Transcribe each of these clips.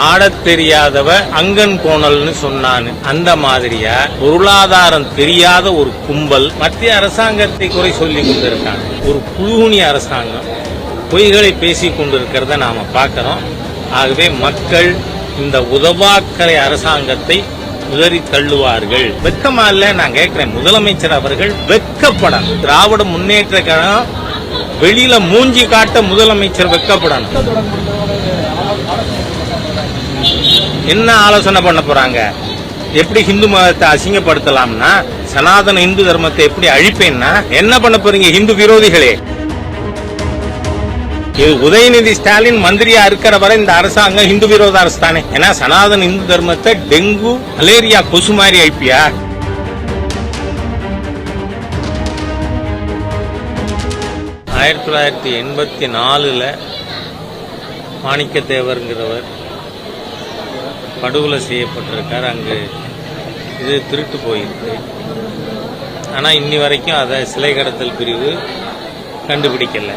ஆடத் தெரியாதவ அங்கன் கோணல்னு சொன்னான். அந்த மாதிரியா? பொருளாதாரம் தெரியாத ஒரு கும்பல் மத்திய அரசாங்கத்தை குறை சொல்லி கொண்டிருக்காங்க. ஒரு புழுகுனி அரசாங்கம் பொய்களை பேசி கொண்டிருக்கிறத நாம பார்க்கிறோம். ஆகவே மக்கள் இந்த உதவாக்கரை அரசாங்கத்தை உதறி தள்ளுவார்கள். வெக்கமா இல்ல நான் கேட்கிறேன். முதலமைச்சர் அவர்கள் வெக்கப்படணும். திராவிட முன்னேற்ற கழகம் வெளியில மூஞ்சி காட்ட முதலமைச்சர் வெக்கப்படணும். என்ன ஆலோசனை பண்ண போறாங்க? எப்படி ஹிந்து மதத்தை அசிங்கப்படுத்தலாம்னா சனாதன இந்து தர்மத்தை எப்படி அழிப்பேன்னா என்ன பண்ண போறீங்க ஹிந்து விரோதிகளே? இது உதயநிதி ஸ்டாலின் மந்திரியா இருக்கிற வரை இந்த அரசாங்கம் ஹிந்து விரோத அரசு தானே ஏன்னா சனாதன இந்து தர்மத்தை டெங்கு மலேரியா கொசு மாதிரி அழிப்பியா? ஆயிரத்தி தொள்ளாயிரத்தி எண்பத்தி நாலுல மாணிக்கத்தேவருங்கிறவர் படுகொலை செய்யப்பட்டிருக்கார். அங்கு இது திருட்டு போயிருக்கு. ஆனால் இன்னி வரைக்கும் அதை சிலை கடத்தல் பிரிவு கண்டுபிடிக்கலை.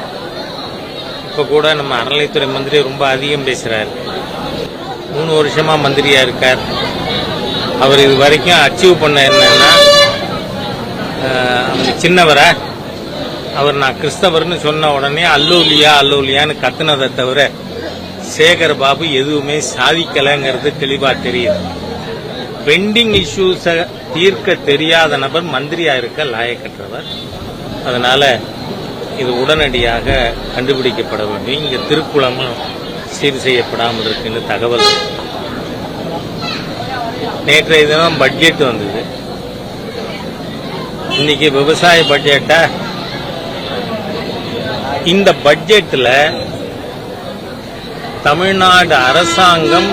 இப்போ கூட நம்ம அறநிலைத்துறை மந்திரி ரொம்ப அதிகம் பேசுகிறார் மூணு வருஷமாக மந்திரியா இருக்கார். அவர் இது வரைக்கும் அச்சீவ் பண்ண என்னன்னா சின்னவரை. அவர் நான் கிறிஸ்தவர்னு சொன்ன உடனே அல்லூலியா அல்லூலியான்னு கத்துனதை தவிர சேகர் பாபு எதுவுமே சாதிக்கலைங்கிறது தெளிவா தெரியுது. பெண்டிங் இஷ்யூஸை தீர்க்க தெரியாத நபர் மந்திரியா இருக்க லாயக்கற்றவர் அதனால இது உடனடியாக கண்டுபிடிக்கப்பட வேண்டும். இங்க திருக்குளமும் சீர் செய்யப்படாமல் இருக்குன்னு தகவல். நேற்றைய தினம் பட்ஜெட் வந்தது. இன்னைக்கு விவசாய பட்ஜெட்டா இந்த பட்ஜெட்டில் தமிழ்நாடு அரசாங்கம்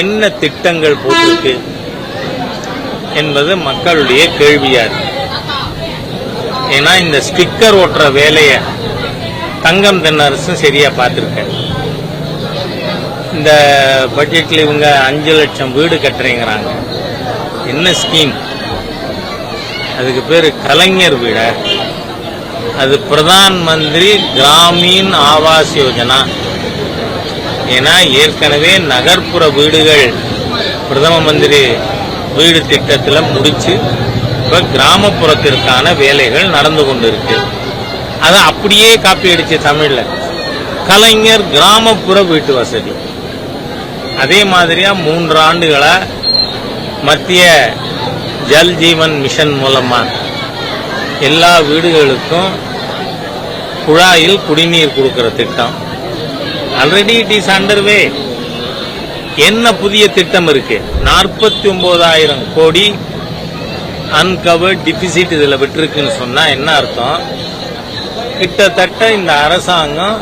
என்ன திட்டங்கள் போட்டிருக்கு என்பது மக்களுடைய கேள்வியா இருக்கு. ஏன்னா இந்த ஸ்டிக்கர் ஓட்டுற வேலைய தங்கம் தென்னரசும் சரியா பார்த்துருக்க. இந்த பட்ஜெட்ல இவங்க அஞ்சு லட்சம் வீடு கட்டுறேங்கிறாங்க. என்ன ஸ்கீம்? அதுக்கு பேர் கலைஞர் வீட? அது பிரதான் மந்திரி கிராமீன் ஆவாஸ் யோஜனா. ஏன்னா ஏற்கனவே நகர்ப்புற வீடுகள் பிரதம மந்திரி வீடு திட்டத்தில் முடிச்சு இப்போ கிராமப்புறத்திற்கான வேலைகள் நடந்து கொண்டிருக்கு. அதை அப்படியே காப்பி அடிச்சு தமிழில். கலைஞர் கிராமப்புற வீட்டு வசதி. அதே மாதிரியா மூன்று ஆண்டுகளா மத்திய ஜல் ஜீவன் மிஷன் மூலமா எல்லா வீடுகளுக்கும் குழாயில் குடிநீர் கொடுக்கிற திட்டம். ஆல்ரெடி இட் இஸ் அண்டர்வே என்ன புதிய திட்டம் இருக்கு? நாற்பத்தி ஒன்பதாயிரம் கோடி அன்கவர்ட் டிபிசிட் இதில் விட்டுருக்குன்னு சொன்னால் என்ன அர்த்தம்? கிட்டத்தட்ட இந்த அரசாங்கம்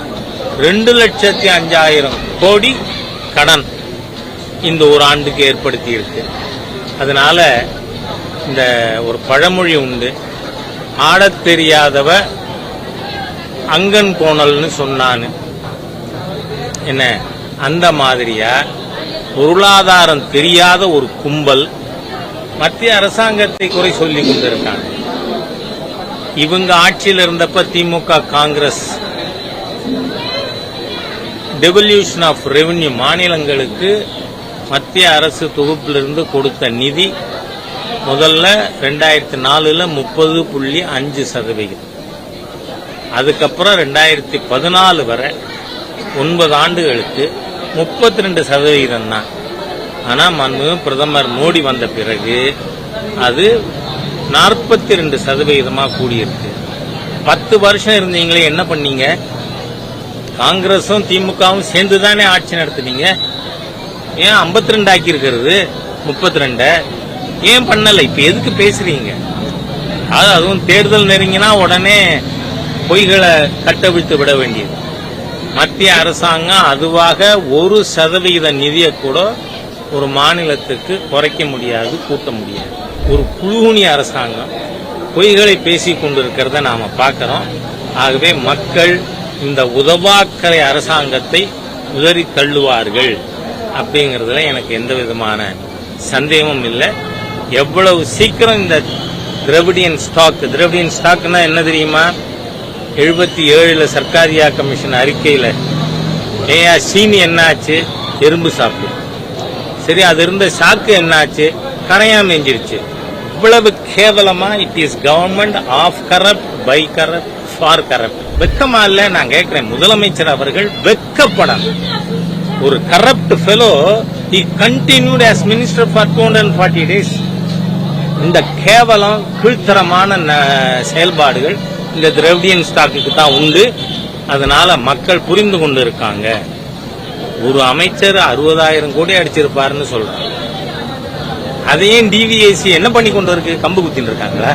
ரெண்டு லட்சத்தி அஞ்சாயிரம் கோடி கடன் இந்த ஒரு ஆண்டுக்கு ஏற்படுத்தி இருக்கு. அதனால இந்த ஒரு பழமொழி உண்டு. ஆடத் தெரியாதவ அங்கன் கோணல்னு சொன்னான்னு. என்ன? அந்த மாதிரியா? பொருளாதாரம் தெரியாத ஒரு கும்பல் மத்திய அரசாங்கத்தை குறை சொல்லி கொண்டிருக்காங்க. இவங்க ஆட்சியில் இருந்தப்ப திமுக காங்கிரஸ் டெவல்யூஷன் ஆஃப் ரெவென்யூ மாநிலங்களுக்கு மத்திய அரசு தொகுப்பிலிருந்து கொடுத்த நிதி முதல்ல ரெண்டாயிரத்தி நாலுல முப்பது புள்ளி அஞ்சு சதவிகிதம். அதுக்கப்புறம் ரெண்டாயிரத்தி பதினாலு வரை ஒன்பது ஆண்டுகளுக்கு முப்பத்தி ரெண்டு சதவிகிதம் தான். ஆனால் மன்மு பிரதமர் மோடி வந்த பிறகு அது நாற்பத்தி ரெண்டு சதவிகிதமாக கூடியிருக்கு. பத்து வருஷம் இருந்தீங்களே என்ன பண்ணீங்க? காங்கிரஸும் திமுகவும் சேர்ந்து தானே ஆட்சி நடத்துனீங்க? ஏன் 52 ரெண்டு ஆக்கியிருக்கிறது முப்பத்தி ரெண்டை ஏன் பண்ணலை? இப்போ எதுக்கு பேசுறீங்க? அது அதுவும் தேர்தல் நெருங்கினா உடனே பொய்களை கட்டவிழ்த்து விட வேண்டியது. மத்திய அரசாங்கம் அதுவாக ஒரு சதவிகித நிதியை கூட ஒரு மாநிலத்துக்கு குறைக்க முடியாது கூட்ட முடியாது. ஒரு புழுகுனி அரசாங்கம் பொய்களை பேசி கொண்டிருக்கிறத நாம பார்க்கிறோம். ஆகவே மக்கள் இந்த உதவாக்கரை அரசாங்கத்தை உதறி தள்ளுவார்கள் அப்படிங்கிறதுல எனக்கு எந்த விதமான சந்தேகமும் இல்லை. எவ்வளவு சீக்கிரம் இந்த திரவிடியன் ஸ்டாக் திரவிடியன் ஸ்டாக்னா என்ன தெரியுமா? எழுபத்தி ஏழில் சர்க்காரியா கமிஷன் அறிக்கையில் ஏயா சீனி என்னாச்சு? எறும்பு சாப்பிட்டு சரி அது இருந்த சாக்கு என்னாச்சு? கரையா மேஞ்சிருச்சு. இவ்வளவு கேவலமா it is government of corrupt by corrupt for corrupt வெக்கமா இல்ல நான் கேட்கிறேன் முதலமைச்சர் அவர்கள் வெக்கப்படணும் ஒரு corrupt fellow he continued as minister for two hundred forty days இந்த கேவலம் கீழ்த்தரமான ந- செயல்பாடுகள் இந்த திரவிடியன் ஸ்டாக்குக்கு தான் உண்டு. அதனால மக்கள் புரிந்து கொண்டு இருக்காங்க ஒரு அமைச்சர் அறுபதாயிரம் கோடி அடிச்சிருப்பாருன்னு சொல்றாங்க. அதையும் டிவிஎஸ்சி என்ன பண்ணி கொண்டு இருக்கு கம்பு குத்தின்னு இருக்காங்களா?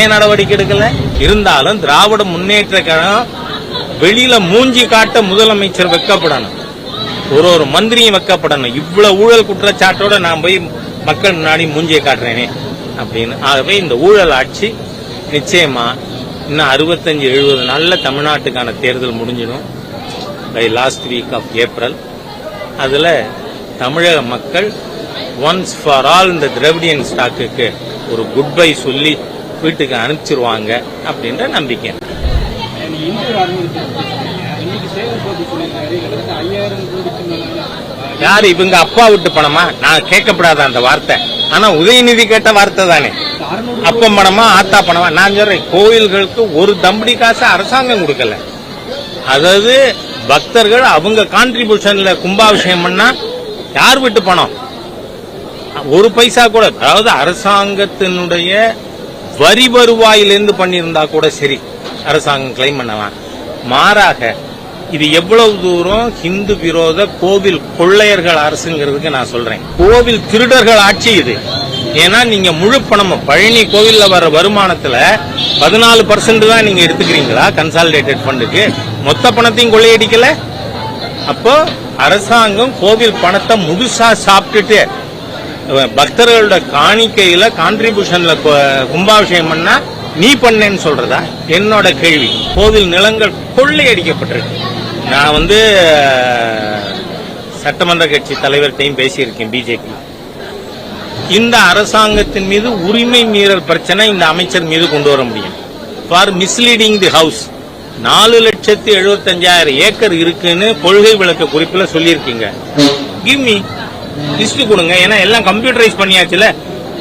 ஏன் நடவடிக்கை எடுக்கல? இருந்தாலும் திராவிட முன்னேற்ற கழகம் வெளியில மூஞ்சி காட்ட முதலமைச்சர் வெக்கப்படணும். ஒரு ஒரு மந்திரியும் வெக்கப்படணும். இவ்வளவு ஊழல் குற்றச்சாட்டோட நான் போய் மக்கள் முன்னாடி மூஞ்சியை காட்டுறேனே அப்படின்னு. ஆகவே இந்த ஊழல் ஆட்சி நிச்சயமா இன்னும் அறுபத்தஞ்சு எழுபது நாளில் தமிழ்நாட்டுக்கான தேர்தல் முடிஞ்சிடும். By last week of April அதில் தமிழக மக்கள் ஒன்ஸ் ஃபார் ஆல் இந்த திரவிடியன் ஸ்டாக்குக்கு ஒரு குட் பை சொல்லி வீட்டுக்கு அனுப்பிச்சிருவாங்க அப்படின்ற நம்பிக்கை. யார் இவங்க அப்பா விட்டு பணமா நான் கேட்கப்படாத அந்த வார்த்தை. ஆனா உதயநிதி கேட்ட வார்த்தை தானே? அப்ப அப்பம் பணமா ஆத்தா பணமா? நான் சொல்றேன் கோயில்களுக்கு ஒரு தம்படி காசு அரசாங்கம் கொடுக்கல. அதாவது பக்தர்கள் அவங்க கான்ட்ரிபியூஷன்ல கும்பாபிஷேகம் பண்ணா யார் விட்டு பணம்? ஒரு பைசா கூட. அதாவது அரசாங்கத்தினுடைய வரி வருவாயிலிருந்து பண்ணியிருந்தா கூட சரி. அரசாங்கம் கிளைம் பண்ணலாம். மாறாக இது எவ்வளவு தூரம் ஹிந்து விரோத கோவில் கொள்ளையர்கள் அரசுங்கிறதுக்கு நான் சொல்றேன். கோவில் திருடர்கள் ஆட்சி இது. ஏன்னா நீங்க முழு பணம் பழனி கோவில்ல வர வருமானத்துல பதினாலு பர்சன்ட் தான் நீங்க எடுத்துக்கிறீங்களா கன்சாலிடேட்டட் ஃபண்டுக்கு மொத்த பணத்தையும் கொள்ளையடிக்கல. அப்போ அரசாங்கம் கோவில் பணத்தை முழுசா சாப்பிட்டுட்டு பக்தர்களோட காணிக்கையில கான்ட்ரிபியூஷன்ல கும்பாபிஷேகம் பண்ணா நீ பண்ணேன்னு சொல்றதா? என்னோட கேள்வி. கோவில் நிலங்கள் கொள்ளையடிக்கப்பட்டிருக்கு. நான் வந்து சட்டமன்ற கட்சி தலைவர்கிட்டையும் பேசியிருக்கேன் பிஜேபி. இந்த அரசாங்கத்தின் மீது உரிமை மீறல் பிரச்சனை இந்த அமைச்சர் மீது கொண்டு வர முடியும். ஃபார் மிஸ்லீடிங் தி ஹவுஸ் நாலு லட்சத்தி எழுபத்தஞ்சாயிரம் ஏக்கர் இருக்குன்னு கொள்கை விளக்க குறிப்புல சொல்லியிருக்கீங்க. கிம்மி லிஸ்ட் கொடுங்க. ஏன்னா எல்லாம் கம்ப்யூட்டரைஸ் பண்ணியாச்சுல.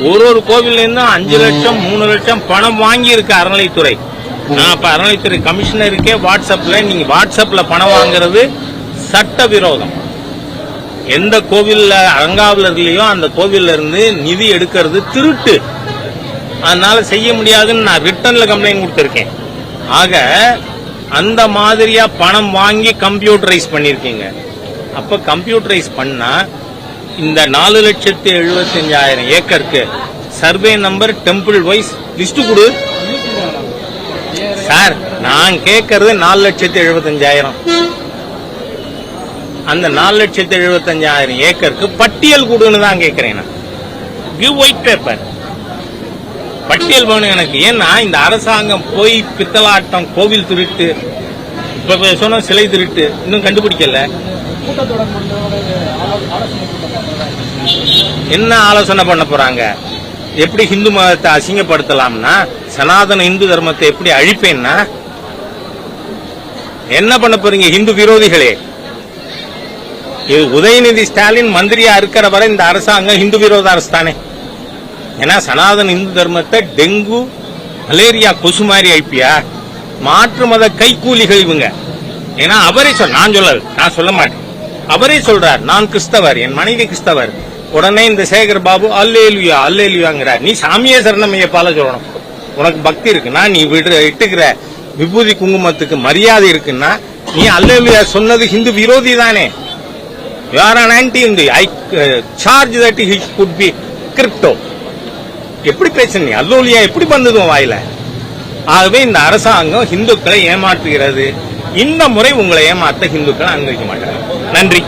ஒரு ஒரு கோவில்ல இருந்தும் அஞ்சு லட்சம் மூணு லட்சம் பணம் வாங்கி இருக்கு அறநிலைத்துறை நான் இப்ப அறநிலைத்துறை கமிஷனருக்கே வாட்ஸ்அப்ல நீங்க வாட்ஸ்அப்ல பணம் வாங்குறது சட்ட விரோதம் எந்த கோவில்ல அரங்காவலர்லயோ அந்த கோவில்ல இருந்து நிதி எடுக்கிறது திருட்டு. அதனால செய்ய முடியாதுன்னு நான் ரிட்டர்ன்ல கம்ப்ளைண்ட் கொடுத்துருக்கேன். ஆக அந்த மாதிரியா பணம் வாங்கி கம்ப்யூட்டரைஸ் பண்ணிருக்கீங்க. அப்ப கம்ப்யூட்டரைஸ் பண்ணா இந்த நாலு லட்சத்தி எழுபத்தஞ்சாயிரம் ஏக்கருக்கு survey number temple wise list கொடு. சார் நான் கேட்கறது நாலு லட்சத்தி எழுபத்தஞ்சாயிரம். அந்த நாலு லட்சத்தி எழுபத்தஞ்சாயிரம் ஏக்கருக்கு பட்டியல் கொடுன்னு தான் கேட்கிறேன் நான். கிவ் ஒயிட் பேப்பர் பட்டியல் வேணும் எனக்கு. ஏன்னா இந்த அரசாங்கம் போய் பித்தலாட்டம் கோவில் திருட்டு இப்ப சொன்ன சிலை திருட்டு இன்னும் கண்டுபிடிக்கல. என்ன ஆலோசனை பண்ண போறாங்க? எப்படி ஹிந்து மதத்தை அசிங்கப்படுத்தலாம்னா சனாதன இந்து தர்மத்தை எப்படி அழிப்பேன்னா என்ன பண்ண போறீங்க ஹிந்து விரோதிகளே? இது உதயநிதி ஸ்டாலின் மந்திரியா இருக்கிற வரை இந்த அரசாங்கம் ஹிந்து விரோத அரசு தானே ஏன்னா சனாதன இந்து தர்மத்தை டெங்கு மலேரியா கொசு மாதிரி அழிப்பியா? மாற்று மத கைக்கூலிகள் இவங்க. ஏன்னா அவரே சொல் நான் சொல்லல நான் சொல்ல மாட்டேன். அவரே சொல்றார் நான் கிறிஸ்தவர் என் மனைவி கிறிஸ்தவர். உடனே இந்த சேகர் பாபு அல்லேலுயா அல்லேலுயாங்கிறார். நீ சாமியே சரணமையப்பால சொல்லணும் உனக்கு பக்தி இருக்குன்னா நீ விடு இட்டுக்கிற. விபூதி குங்குமத்துக்கு மரியாதை இருக்குன்னா நீ அல்லேலுயா சொன்னது ஹிந்து விரோதி தானே. You are an anti Hindu I charge that he could be crypto எப்படி பேசுனீங்க அல்லோலியா எப்படி வந்தது வாயில? ஆகவே இந்த அரசாங்கம் ஹிந்துக்களை ஏமாற்றுகிறது. இந்த முறை உங்களை ஏமாற்ற ஹிந்துக்களை அனுமதிக்க மாட்டாங்க. நன்றி.